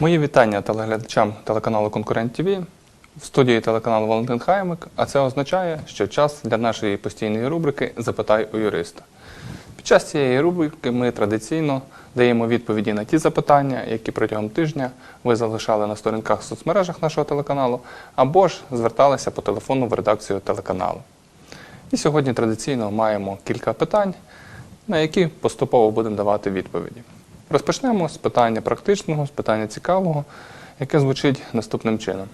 Мої вітання телеглядачам телеканалу Конкурент ТВ. В студії телеканалу Валентин Хаймик, а це означає, що час для нашої постійної рубрики Запитай у юриста. Під час цієї рубрики ми традиційно даємо відповіді на ті запитання, які протягом тижня ви залишали на сторінках в соцмережах нашого телеканалу, або ж зверталися по телефону в редакцію телеканалу. І сьогодні традиційно маємо кілька питань, на які поступово будемо давати відповіді. Розпочнемо з питання практичного, з питання цікавого, яке звучить наступним чином: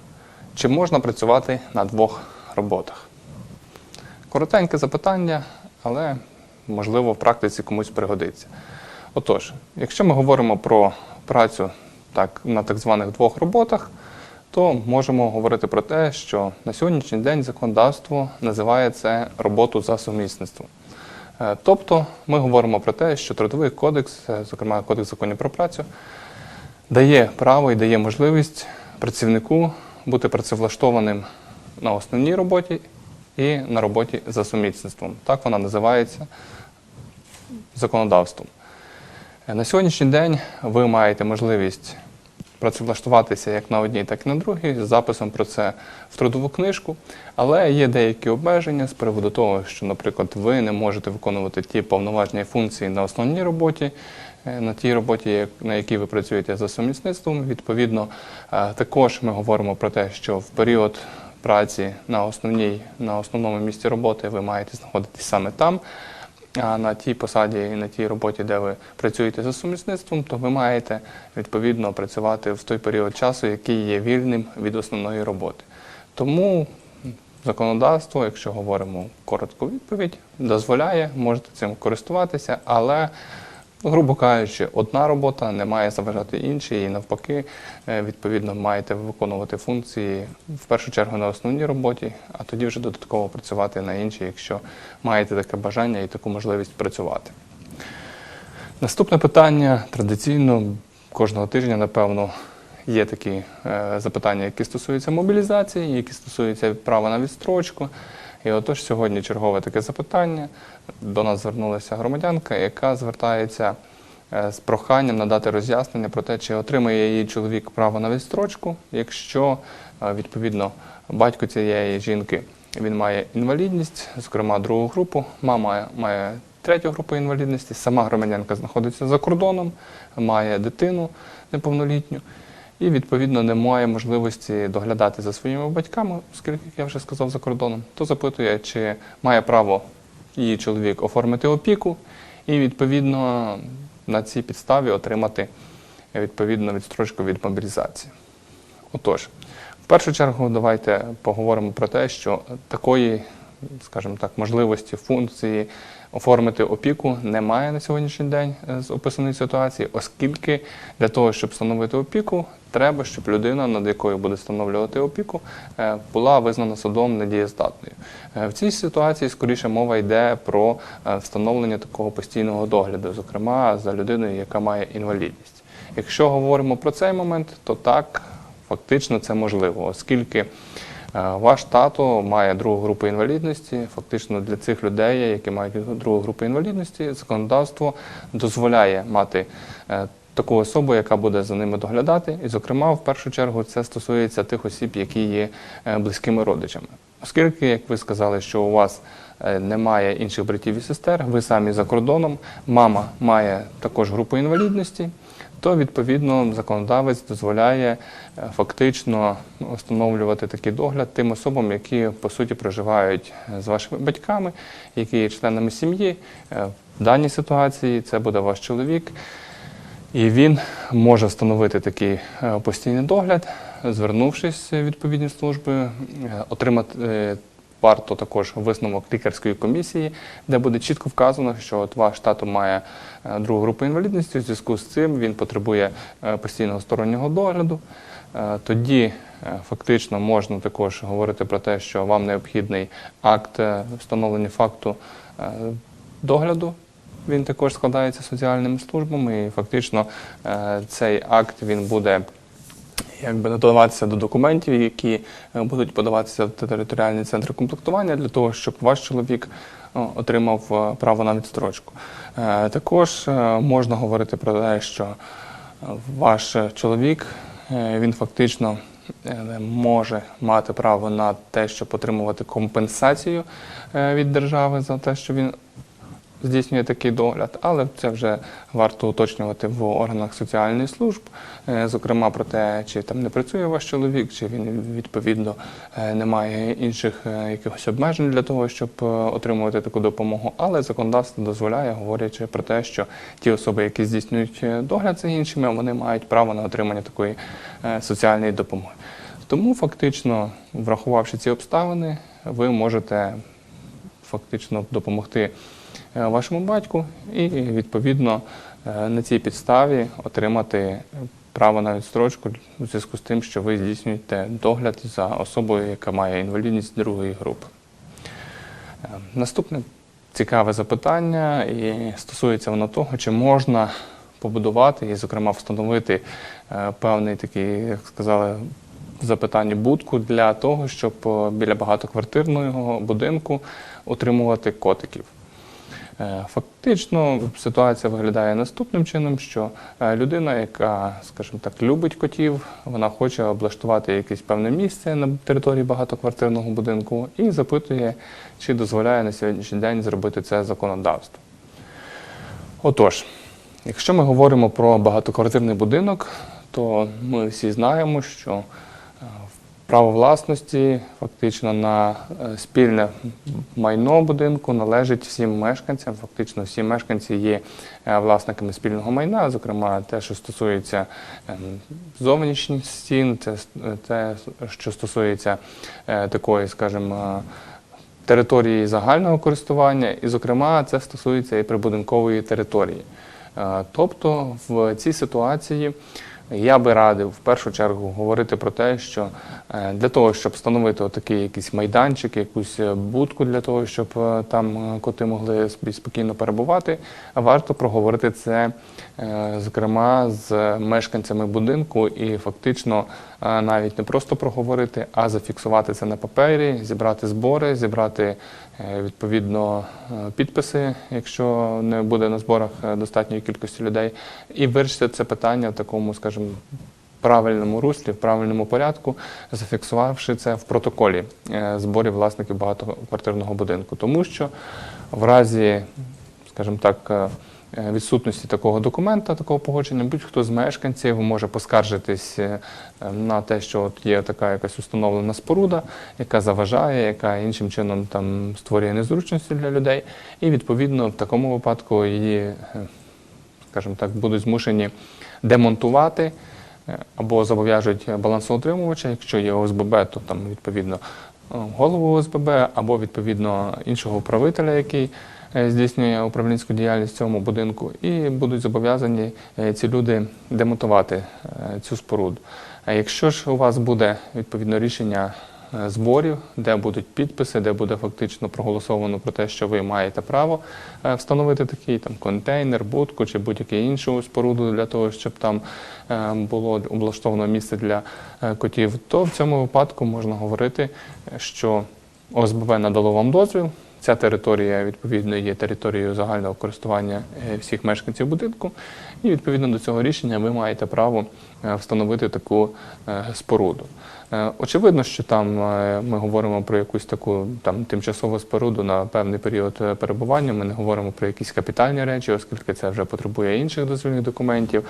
чи можна працювати на двох роботах? Коротеньке запитання, але можливо в практиці комусь пригодиться. Отож, якщо ми говоримо про працю так, на так званих двох роботах, то можемо говорити про те, що на сьогоднішній день законодавство називає це роботу за сумісництвом. Е, Тобто ми говоримо про те, що трудовий кодекс, е, зокрема кодекс законів про працю, дає право і дає можливість працівнику бути працевлаштованим на основній роботі і на роботі за сумісництвом. Так вона називається законодавством. Е, На сьогоднішній день ви маєте можливість працевлаштуватися як на одній, так і на другій, з записом про це в трудову книжку. Але є деякі обмеження з приводу того, що, наприклад, ви не можете виконувати ті повноважні функції на основній роботі, е, на тій роботі, на якій ви працюєте за сумісництвом. Відповідно, е, також ми говоримо про те, що в період праці на основній, на основному місці роботи ви маєте знаходитись саме там. На тій посаді і на тій роботі, де ви працюєте за сумісництвом, то ви маєте відповідно працювати в той період часу, який є вільним від основної роботи. Тому законодавство, якщо говоримо коротку відповідь, дозволяє, можете цим користуватися, але, грубо кажучи, одна робота не має заважати іншій, і навпаки, е, відповідно, маєте виконувати функції в першу чергу на основній роботі, а тоді вже додатково працювати на іншій, якщо маєте таке бажання і таку можливість працювати. Наступне питання традиційно кожного тижня, напевно, є такі е, запитання, які стосуються мобілізації, які стосуються права на відстрочку. І отож сьогодні чергове таке запитання. До нас звернулася громадянка, яка звертається е, з проханням надати роз'яснення про те, чи отримає її чоловік право на відстрочку, якщо е, відповідно батько цієї жінки він має інвалідність, зокрема другу групу, мама має третю групу інвалідності, сама громадянка знаходиться за кордоном, має дитину неповнолітню. І, відповідно, не має можливості доглядати за своїми батьками, оскільки, я вже сказав, за кордоном, то запитує, чи має право її чоловік оформити опіку, і, відповідно, на цій підставі отримати відповідно відстрочку від мобілізації. Отож, в першу чергу, давайте поговоримо про те, що такої, скажімо так, можливості, функції оформити опіку немає на сьогоднішній день е, з описаної ситуації, оскільки для того, щоб встановити опіку, треба, щоб людина, над якою буде встановлювати опіку, е, була визнана судом недієздатною. Е, В цій ситуації скоріше мова йде про встановлення такого постійного догляду, зокрема за людиною, яка має інвалідність. Якщо говоримо про цей момент, то так, фактично це можливо, оскільки ваш тато має другу групу інвалідності. Фактично для цих людей, які мають другу групу інвалідності, законодавство дозволяє мати е, таку особу, яка буде за ними доглядати. І, зокрема, в першу чергу це стосується тих осіб, які є е, близькими родичами. Оскільки, як ви сказали, що у вас е, немає інших братів і сестер, ви самі за кордоном, мама має також групу інвалідності, то відповідно законодавець дозволяє е, фактично встановлювати такий догляд тим особам, які по суті проживають е, з вашими батьками, які є членами сім'ї. Е, В даній ситуації це буде ваш чоловік. І він може встановити такий постійний догляд, звернувшись в відповідні служби, отримати варто також висновок лікарської комісії, де буде чітко вказано, що от ваш тато має е, другу групу інвалідності. У зв'язку з цим він потребує е, постійного стороннього догляду. Е, Тоді фактично можна також говорити про те, що вам необхідний акт встановлення факту догляду він також складається соціальними службами, і фактично цей акт він буде якби надаватися до документів, які е, будуть подаватися в територіальні центри комплектування для того, щоб ваш чоловік отримав е, право на відстрочку. Е, Також е, можна говорити про те, що е, ваш чоловік е, він фактично е, може мати право на те, щоб отримувати компенсацію е, від держави за те, що він здійснює такий догляд, але це вже варто уточнювати в органах соціальних служб, е, зокрема про те, чи там не працює ваш чоловік, чи він відповідно е, не має інших е, якихось обмежень для того, щоб отримувати таку допомогу. Але законодавство дозволяє, говорячи про те, що ті особи, які здійснюють догляд за іншими, вони мають право на отримання такої соціальної допомоги. Тому фактично, врахувавши ці обставини, ви можете фактично допомогти вашому батьку і відповідно е, на цій підставі отримати право на відстрочку у зв'язку з тим, що ви здійснюєте догляд за особою, яка має інвалідність другої групи. Е, Наступне цікаве запитання, і стосується воно того, чи можна побудувати і, зокрема, встановити е, певний такий, як сказали, в запитанні будку для того, щоб е, біля багатоквартирного будинку утримувати котиків. Е, Фактично ситуація виглядає наступним чином, що е, людина, яка, скажімо так, любить котів, вона хоче облаштувати якесь певне місце на території багатоквартирного будинку і запитує, чи дозволяє на сьогоднішній день зробити це законодавство. Отож, якщо ми говоримо про багатоквартирний будинок, то ми всі знаємо, що право власності фактично на е, спільне майно будинку належить всім мешканцям. Фактично, всі мешканці є е, власниками спільного майна, зокрема те, що стосується ем, зовнішніх стін, те, що стосується е, такої, скажімо, території загального користування, і, зокрема, це стосується і прибудинкової території. Е, Тобто в цій ситуації я би радив в першу чергу говорити про те, що е, для того, щоб встановити такий якийсь майданчик, якусь е, будку для того, щоб е, там коти могли спокійно перебувати, варто проговорити це, зокрема, з мешканцями будинку і фактично е, навіть не просто проговорити, а зафіксувати це на папері, зібрати збори, зібрати е, відповідно е, підписи, якщо не буде на зборах е, достатньої кількості людей, і вирішити це питання в такому, скажімо, правильному руслі, в правильному порядку, зафіксувавши це в протоколі е, зборів власників багатоквартирного будинку. Тому що в разі, скажімо так, е, е, відсутності такого документа, такого погодження, будь-хто з мешканців може поскаржитись е, е, на те, що от є така якась установлена споруда, яка заважає, яка іншим чином там створює незручності для людей, і відповідно в такому випадку її, е, скажімо так, будуть змушені демонтувати е, або зобов'яжуть балансоутримувача, якщо є ОСББ, то там відповідно е, голову ОСББ або відповідно іншого управителя, який е, здійснює управлінську діяльність в цьому будинку, і будуть зобов'язані е, ці люди демонтувати е, цю споруду. Якщо ж у вас буде відповідно рішення е, зборів, де будуть підписи, де буде фактично проголосовано про те, що ви маєте право е, встановити такий там контейнер, будку чи будь-яку іншу споруду для того, щоб там е, було облаштовано місце для е, котів, то в цьому випадку можна говорити, е, що ОСББ надало вам дозвіл. Ця територія відповідно є територією загального користування е, всіх мешканців будинку, і відповідно до цього рішення ви маєте право е, встановити таку е, споруду. Очевидно, що там ми говоримо про якусь таку там тимчасову споруду на певний період перебування. Ми не говоримо про якісь капітальні речі, оскільки це вже потребує інших дозвільних документів.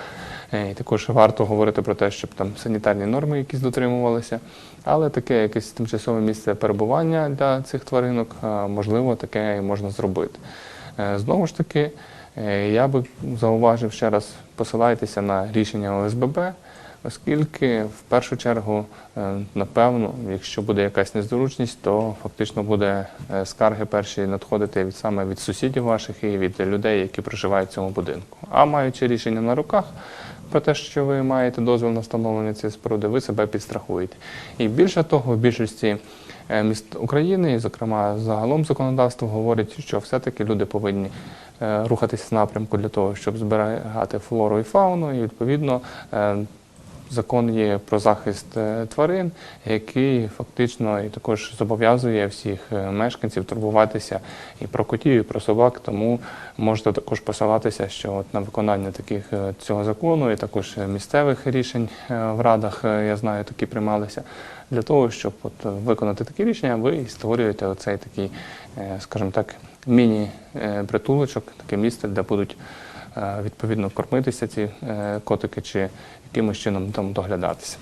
Е, І також варто говорити про те, щоб там санітарні норми якісь дотримувалися. Але таке якесь тимчасове місце перебування для цих тваринок, е, можливо, таке і можна зробити. Е, Знову ж таки, я би зауважив ще раз, посилайтеся на рішення ОСББ, оскільки в першу чергу, напевно, якщо буде якась незручність, то фактично буде скарги перші надходити від саме від сусідів ваших і від людей, які проживають в цьому будинку. А маючи рішення на руках про те, що ви маєте дозвіл на встановлення цієї споруди, ви себе підстрахуєте. І більше того, в більшості е, міст України, і, зокрема, загалом законодавство говорить, що все-таки люди повинні рухатись рухатися в напрямку для того, щоб зберігати флору і фауну, і відповідно. Закон є про захист е, тварин, який фактично і також зобов'язує всіх е, мешканців турбуватися і про котів, і про собак. Тому можете також посилатися, що от на виконання таких е, цього закону і також місцевих рішень в радах, я знаю, такі приймалися. Для того, щоб от виконати такі рішення, ви створюєте оцей такий, скажімо так, міні-притулочок, таке місце, де будуть відповідно кормитися ці котики чи якимось чином там доглядатися.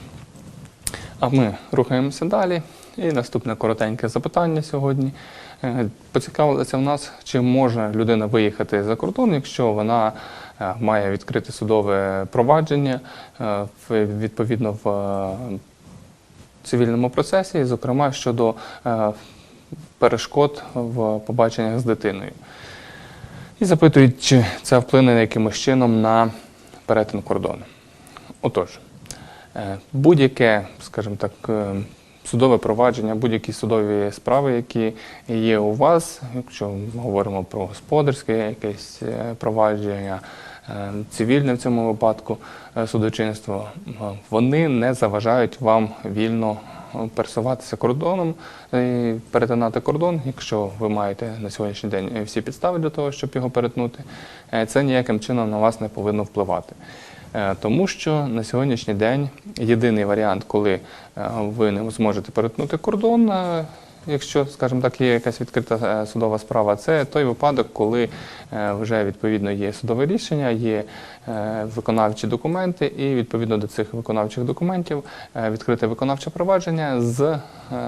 А ми рухаємося далі. І наступне коротеньке запитання сьогодні. Е, Поцікавилися в нас, чи може людина виїхати за кордон, якщо вона е, має відкрите судове провадження е, відповідно в цивільному процесі, зокрема щодо перешкод в побаченнях з дитиною. І запитують, чи це вплине якимось чином на перетин кордону. Отож, е, будь-яке, скажімо так, е, судове провадження, будь-які судові справи, які є у вас, якщо ми говоримо про господарське якесь е, провадження, цивільне в цьому випадку судочинство, вони не заважають вам вільно пересуватися кордоном, перетинати кордон, якщо ви маєте на сьогоднішній день всі підстави для того, щоб його перетнути, це ніяким чином на вас не повинно впливати. Е, Тому що на сьогоднішній день єдиний варіант, коли е, ви не зможете перетнути кордон, е, якщо, скажімо так, є якась відкрита судова справа, це той випадок, коли вже відповідно є судове рішення, є виконавчі документи, і відповідно до цих виконавчих документів відкрите виконавче провадження з,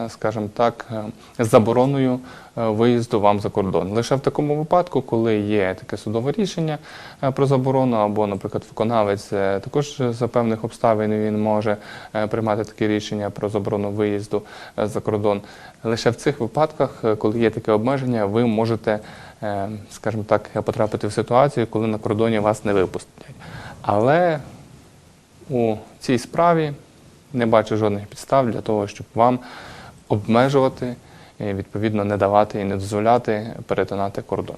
скажімо так, е, забороною е, виїзду вам за кордон. Лише в такому випадку, коли є таке судове рішення е, про заборону, або, наприклад, виконавець е, також за певних обставин він може е, приймати таке рішення про заборону виїзду е, за кордон. Лише в цих випадках, е, коли є таке обмеження, ви можете, е, скажімо так, потрапити в ситуацію, коли на кордоні вас не випустять. Але у цій справі не бачу жодних підстав для того, щоб вам обмежувати і відповідно не давати і не дозволяти перетинати кордон.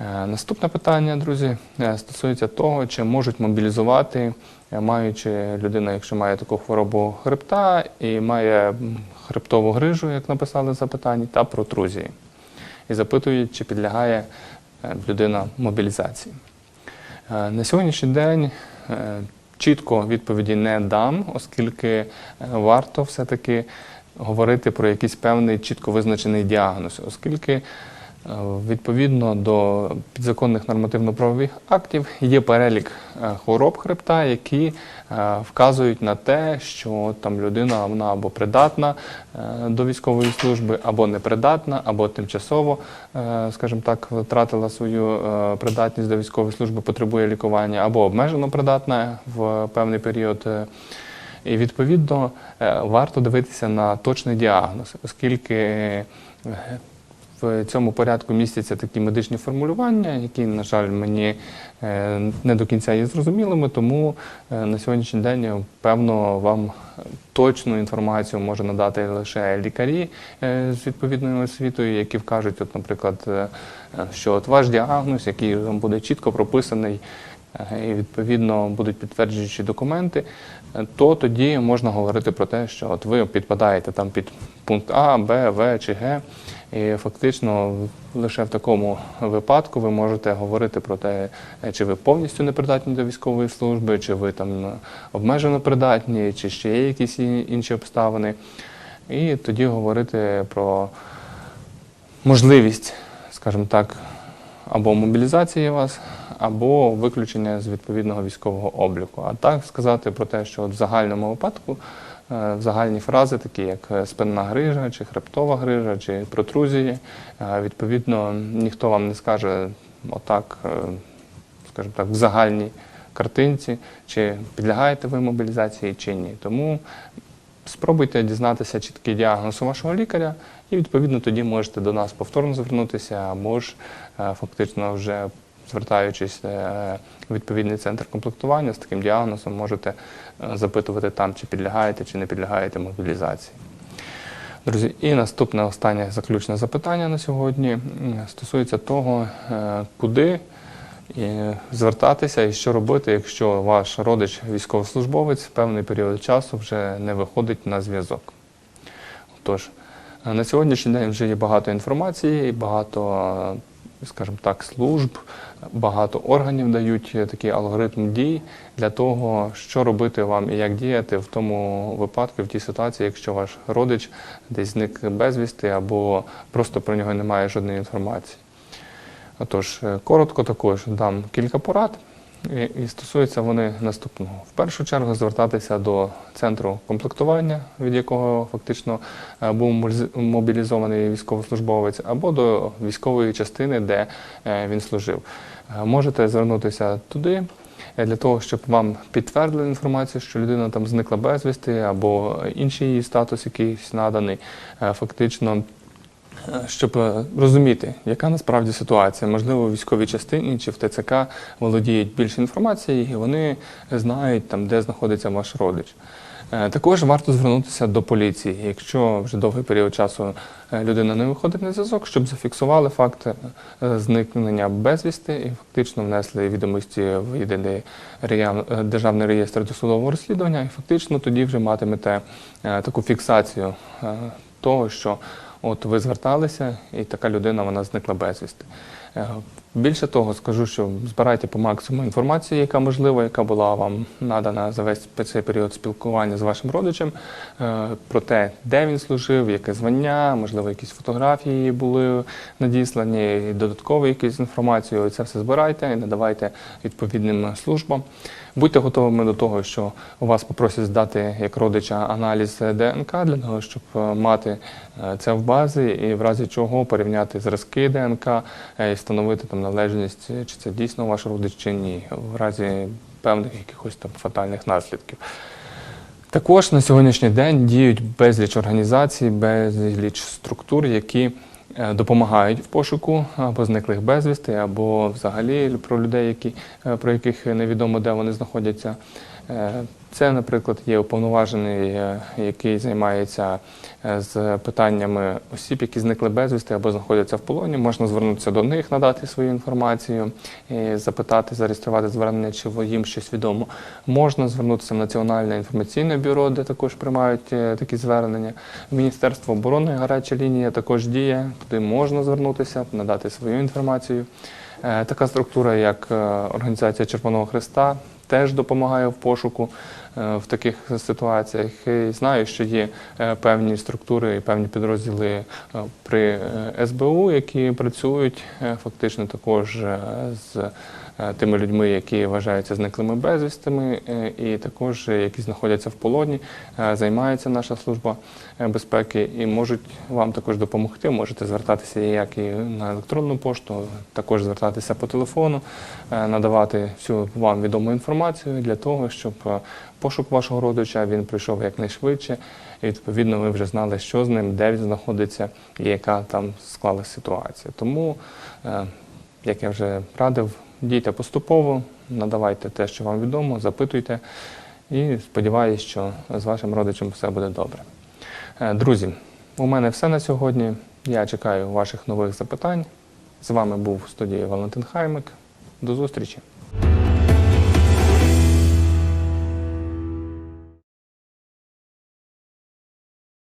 Е, Наступне питання, друзі, е, стосується того, чи можуть мобілізувати, е, маючи людина, якщо має таку хворобу хребта і має хребтову грижу, як написали в запитанні, та протрузії. І запитують, чи підлягає людина мобілізації. На сьогоднішній день чітко відповіді не дам, оскільки варто все-таки говорити про якийсь певний чітко визначений діагноз, оскільки е, відповідно до підзаконних нормативно-правових актів є перелік е, хвороб хребта, які е, вказують на те, що там людина вона або придатна до військової служби, або непридатна, або тимчасово, скажімо так, втратила свою придатність до військової служби, потребує лікування, або обмежено придатна в певний період. І відповідно е, варто дивитися на точний діагноз, оскільки е, в цьому порядку містяться такі медичні формулювання, які, на жаль, мені е, не до кінця є зрозумілими, тому на сьогоднішній день, певно, вам точну інформацію може надати лише лікарі з відповідною освітою, які вкажуть, от, наприклад, що от ваш діагноз, який буде чітко прописаний, і відповідно будуть підтверджуючі документи, е, то тоді можна говорити про те, що от ви підпадаєте там під пункт А, Б, В чи Г. І фактично лише в такому випадку ви можете говорити про те, е, чи ви повністю непридатні до військової служби, чи ви там е, обмежено придатні, чи ще є якісь інші обставини. І тоді говорити про можливість, скажімо так, або мобілізації вас, або виключення з відповідного військового обліку. А так сказати про те, що от в загальному випадку, е, в загальні фрази, такі як е, спинна грижа, чи хребтова грижа, чи протрузії, е, відповідно, ніхто вам не скаже отак, е, скажімо так, в загальній картинці, чи підлягаєте ви мобілізації, чи ні. Тому Спробуйте дізнатися чіткий діагноз у вашого лікаря, і відповідно тоді можете до нас повторно звернутися, або ж е, фактично вже звертаючись е, в відповідний центр комплектування з таким діагнозом, можете е, запитувати там, чи підлягаєте, чи не підлягаєте мобілізації. Друзі, і наступне останнє заключне запитання на сьогодні стосується того, е, куди звертатися, і що робити, якщо ваш родич військовослужбовець певний період часу вже не виходить на зв'язок. Тож, е, на сьогоднішній день вже є багато інформації, багато, е, скажімо так, служб, багато органів дають е, такий алгоритм дій для того, що робити вам і як діяти в тому випадку, в тій ситуації, якщо ваш родич десь зник безвісти або просто про нього немає жодної інформації. Отож, е, коротко також дам кілька порад, і, стосуються вони наступного. В першу чергу звертатися до центру комплектування, від якого фактично е, був мобіліз- мобілізований військовослужбовець, або до військової частини, де е, він служив. Е, Можете звернутися туди. Для того, щоб вам підтвердили інформацію, що людина там зникла безвісти, або інший її статус якийсь наданий, фактично щоб е, розуміти, яка насправді ситуація. Можливо, у військовій частині чи в ТЦК володіють більше інформації, і вони знають, там, де знаходиться ваш родич. Е, Також варто звернутися до поліції, якщо вже довгий період часу е, людина не виходить на зв'язок, щоб зафіксували факт е, зникнення безвісти і фактично внесли відомості в єдиний е, державний реєстр досудового розслідування, і фактично тоді вже матимете е, таку фіксацію е, того, що От ви зверталися, і така людина вона зникла безвісти. Більше того, скажу, що збирайте по максимуму інформації, яка можлива, яка була вам надана за весь цей період спілкування з вашим родичем, е, про те, де він служив, яке звання, можливо, якісь фотографії були надіслані, додаткову якусь інформацію. Це все збирайте і надавайте відповідним службам. Будьте готовими до того, що у вас попросять здати як родича аналіз ДНК для того, щоб е, мати е, це в базі і в разі чого порівняти зразки ДНК і встановити там належність, чи це дійсно ваш родич чи ні, в разі певних якихось там фатальних наслідків. Також на сьогоднішній день діють безліч організацій, безліч структур, які е, допомагають в пошуку або зниклих безвісти, або взагалі про людей, які, е, про яких невідомо де вони знаходяться. Це, наприклад, є уповноважений, е, який займається е, з питаннями осіб, які зникли безвісти або знаходяться в полоні. Можна звернутися до них, надати свою інформацію, запитати, зареєструвати звернення, чи їм щось відомо. Можна звернутися в Національне інформаційне бюро, де також приймають е, такі звернення. Міністерство оборони гаряча лінія також діє. Туди можна звернутися, надати свою інформацію. Така структура, як організація Червоного Христа, теж допомагає в пошуку е, в таких ситуаціях. І знаю, що є е, певні структури і певні підрозділи е, при СБУ, які працюють фактично також з тими людьми, які вважаються зниклими безвістими, е, і також е, які знаходяться в полоні, Е, займається наша служба е, безпеки і можуть вам також допомогти. Можете звертатися як і на електронну пошту, також звертатися по телефону, е, надавати всю вам відому інформацію для того, щоб е, пошук вашого родича він прийшов якнайшвидше. І відповідно ви вже знали, що з ним, де він знаходиться і яка там склалася ситуація. Тому, е, як я вже радив, дійте поступово, надавайте те, що вам відомо, запитуйте і сподіваюся, що з вашим родичем все буде добре. Е, Друзі, у мене все на сьогодні. Я чекаю ваших нових запитань. З вами був в студії Валентин Хаймик. До зустрічі!